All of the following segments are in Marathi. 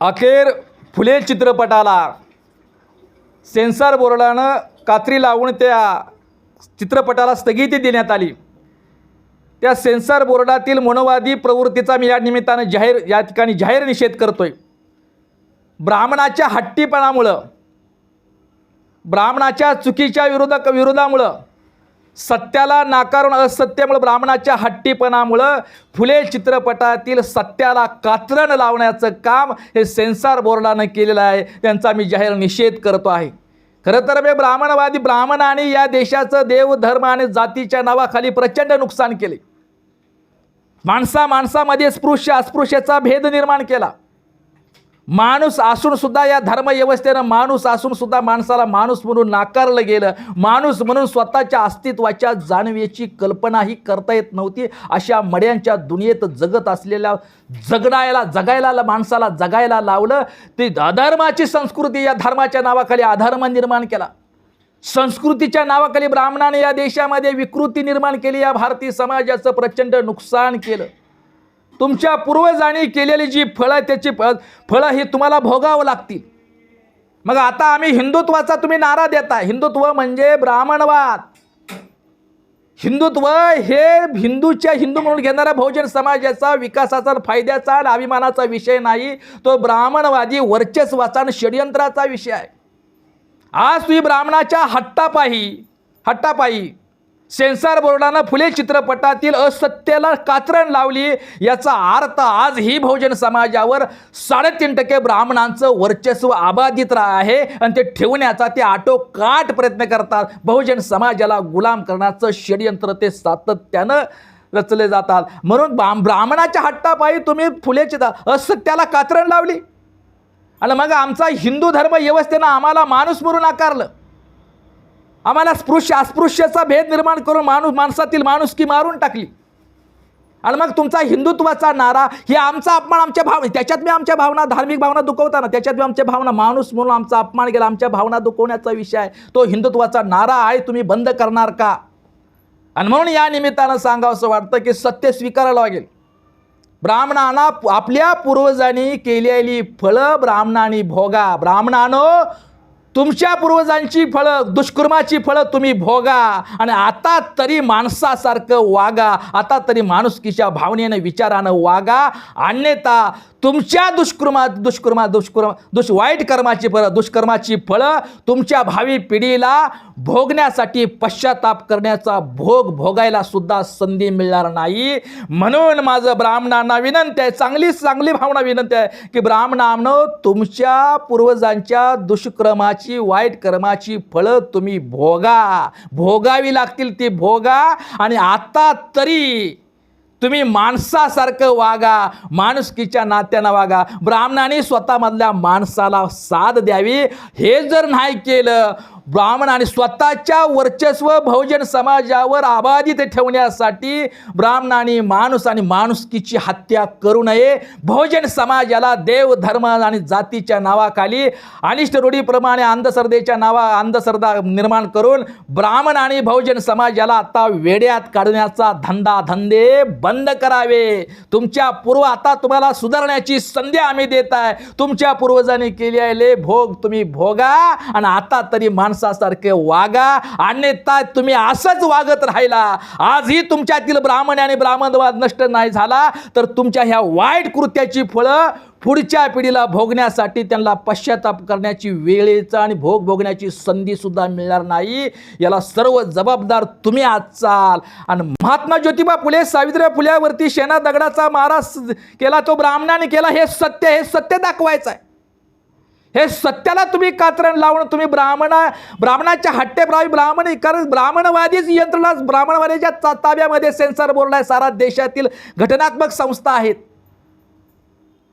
अखेर फुले चित्रपटाला सेन्सॉर बोर्डानं कात्री लावून त्या चित्रपटाला स्थगिती देण्यात आली. त्या सेन्सॉर बोर्डातील मनोवादी प्रवृत्तीचा मी या निमित्तानं जाहीर या ठिकाणी जाहीर निषेध करतोय. ब्राह्मणाच्या हट्टीपणामुळं ब्राह्मणाच्या चुकीच्या विरोधा विरोधामुळं सत्याला नाकारून असत्यामुळं ब्राह्मणाच्या हट्टीपणामुळं फुले चित्रपटातील सत्याला कात्रण लावण्याचं काम हे सेन्सॉर बोर्डानं केलेलं आहे. त्यांचा मी जाहीर निषेध करतो आहे. खरं तर मी ब्राह्मणवादी ब्राह्मणाने या देशाचं देव धर्म आणि जातीच्या नावाखाली प्रचंड नुकसान केले. माणसा माणसामध्ये स्पृश्य अस्पृश्याचा भेद निर्माण केला. माणूस असून सुद्धा या धर्मव्यवस्थेनं माणूस असून सुद्धा माणसाला माणूस म्हणून नाकारलं गेलं. माणूस म्हणून स्वतःच्या अस्तित्वाच्या जाणवेची कल्पनाही करता येत नव्हती. अशा मड्यांच्या दुनियेत जगत असलेल्या जगण्याला जगायला माणसाला जगायला लावलं. ती अधर्माची संस्कृती या धर्माच्या नावाखाली अधर्म निर्माण केला. संस्कृतीच्या नावाखाली ब्राह्मणाने या देशामध्ये विकृती निर्माण केली. या भारतीय समाजाचं प्रचंड नुकसान केलं. तुमच्या पूर्वजांनी केलेली जी फळं त्याची फ फळं ही तुम्हाला भोगावं लागतील. मग आता आम्ही हिंदुत्वाचा तुम्ही नारा देता हिंदुत्व म्हणजे ब्राह्मणवाद. हिंदुत्व हे हिंदूच्या हिंदू म्हणून घेणाऱ्या बहुजन समाजाचा विकासाचा फायद्याचा आणि अभिमानाचा विषय नाही. तो ब्राह्मणवादी वर्चस्वाचा आणि षडयंत्राचा विषय आहे. आज तुम्ही ब्राह्मणाच्या हट्टापायी हट्टापायी सेन्सॉर बोर्डानं फुले चित्रपटातील असत्याला कात्रण लावली. याचा अर्थ आज ही बहुजन समाजावर साडेतीन टक्के ब्राह्मणांचं वर्चस्व अबाधित आहे. आणि ते ठेवण्याचा ते आटोकाट प्रयत्न करतात. बहुजन समाजाला गुलाम करण्याचं षडयंत्र ते सातत्यानं रचले जातात. म्हणून ब्राह्मणाच्या हट्टापायी तुम्ही फुले चित्र असत्याला कात्रण लावली. आणि मग आमचा हिंदू धर्म व्यवस्थेनं आम्हाला माणूस म्हणून आकारलं. आम्हाला स्पृश्य अस्पृश्यचा भेद निर्माण करून माणूस माणसातील माणुसकी मारून टाकली. आणि मग तुमचा हिंदुत्वाचा नारा हे आमचा अपमान आमच्या भाव त्याच्यात मी आमच्या भावना धार्मिक भावना दुखवताना त्याच्यात मी आमच्या भावना माणूस म्हणून आमचा अपमान केला. आमच्या भावना दुखवण्याचा विषय आहे. तो हिंदुत्वाचा नारा आहे तुम्ही बंद करणार का? आणि म्हणून या निमित्तानं सांगावंसं वाटतं की सत्य स्वीकारायला लागेल. ब्राह्मणांना आपल्या पूर्वजांनी केलेली फळं ब्राह्मणांनी भोगा. ब्राह्मणानं तुमच्या पूर्वजांची फळं दुष्कर्माची फळं तुम्ही भोगा. आणि आता तरी माणसासारखं वागा. आता तरी माणुसकीच्या भावनेनं विचारानं वागा. अन्यथा तुमच्या दुष्कर्मा दुष्कर्मा दुष्कर्म दुष् वाईट कर्माची फळं दुष्कर्माची फळं तुमच्या भावी पिढीला भोगण्यासाठी पश्चाताप करण्याचा भोग भोगायला सुद्धा संधी मिळणार नाही. म्हणून माझं ब्राह्मणांना विनंती आहे चांगली चांगली भावना विनंती आहे की ब्राह्मणांनो तुमच्या पूर्वजांच्या दुष्कर्माची वाईट कर्माची फळं तुम्ही भोगा. भोगावी लागतील ती भोगा आणि आता तरी तुम्ही माणसासारखं वागा माणुसकीच्या नात्यानं वागा. ब्राह्मणाने स्वतःमधल्या माणसाला साथ द्यावी. हे जर नाही केलं ब्राह्मण आणि स्वतःच्या वर्चस्व बहुजन समाजावर अबाधित ठेवण्यासाठी ब्राह्मणाने माणूस आणि माणुसकीची हत्या करू नये. बहुजन समाजाला देव धर्म आणि जातीच्या नावाखाली अनिष्ट रूढीप्रमाणे अंधश्रद्धेच्या नावा अंधश्रद्धा निर्माण करून ब्राह्मण आणि बहुजन समाजाला आता वेड्यात काढण्याचा धंदा धंदे बंद करावे. तुमच्या पूर्व आता तुम्हाला सुधारण्याची संधी आम्ही देत आहे. तुमच्या पूर्वजांनी केलेले भोग तुम्ही भोगा आणि आता तरी माणसासारखे वागा. अन्यथा तुम्ही असंच वागत राहिला. आजही तुमच्यातील ब्राह्मण आणि ब्राह्मणवाद नष्ट नाही झाला तर तुमच्या ह्या वाईट कृत्याची फळं पुढच्या पिढीला भोगण्यासाठी त्यांना पश्चाताप करण्याची वेळेचा आणि भोग भोगण्याची संधीसुद्धा मिळणार नाही. याला सर्व जबाबदार तुम्ही आचाल आणि महात्मा ज्योतिबा फुले सावित्रीबाई फुल्यावरती शेणा दगडाचा मारा केला तो ब्राह्मणाने केला हे सत्य हे सत्य दाखवायचं आहे हे सत्याला तुम्ही कात्रण लावून तुम्ही ब्राह्मणा ब्राह्मणाच्या हट्टे ब्राह्मण ब्राह्मण कारण ब्राह्मणवादीच यंत्रणा ब्राह्मणवादीच्या ताब्यामध्ये सेन्सर बोर्ड आहे सारा देशातील घटनात्मक संस्था आहेत.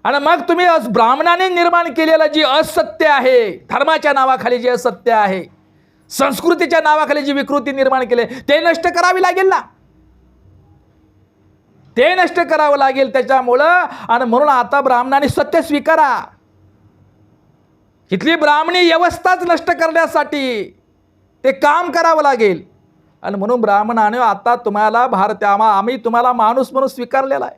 आणि मग तुम्ही ब्राह्मणाने निर्माण केलेलं जी असत्य आहे धर्माच्या नावाखाली जे असत्य आहे संस्कृतीच्या नावाखाली जी विकृती निर्माण केली ते नष्ट करावी लागेल ना? ते नष्ट करावं लागेल त्याच्यामुळं आणि म्हणून आता ब्राह्मणाने सत्य स्वीकारा. इथली ब्राह्मणी व्यवस्थाच नष्ट करण्यासाठी ते काम करावं लागेल. आणि म्हणून ब्राह्मणाने आता तुम्हाला भारत आम्हा आम्ही तुम्हाला माणूस म्हणून स्वीकारलेला आहे.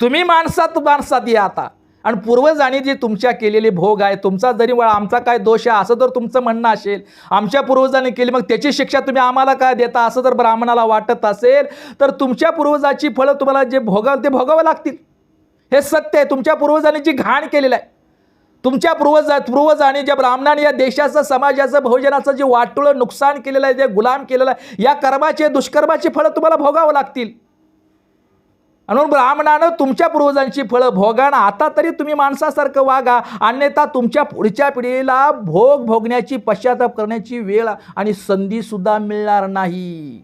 तुम्ही माणसात माणसात या आता. आणि पूर्वजांनी जे तुमच्या केलेले भोग आहे तुमचा जरी वळ आमचा काय दोष आहे असं जर तुमचं म्हणणं असेल आमच्या पूर्वजांनी केली मग त्याची शिक्षा तुम्ही आम्हाला काय देता असं जर ब्राह्मणाला वाटत असेल तर तुमच्या पूर्वजाची फळं तुम्हाला जे भोगाल ते भोगावं लागतील. हे सत्य आहे. तुमच्या पूर्वजांनी जी घाण केलेलं आहे तुमच्या पूर्वज पूर्वजांनी ज्या ब्राह्मणाने या देशाचं समाजाचं बहुजनाचं जे वाटोळं नुकसान केलेलं आहे जे गुलाम केलेलं आहे या कर्माचे दुष्कर्माची फळं तुम्हाला भोगावं लागतील. म्हणून ब्राह्मणानं तुमच्या पूर्वजांची फळं भोगाणं आता तरी तुम्ही माणसासारखं वागा. अन्यथा तुमच्या पुढच्या पिढीला भोग भोगण्याची पश्चाताप करण्याची वेळ आणि संधीसुद्धा मिळणार नाही.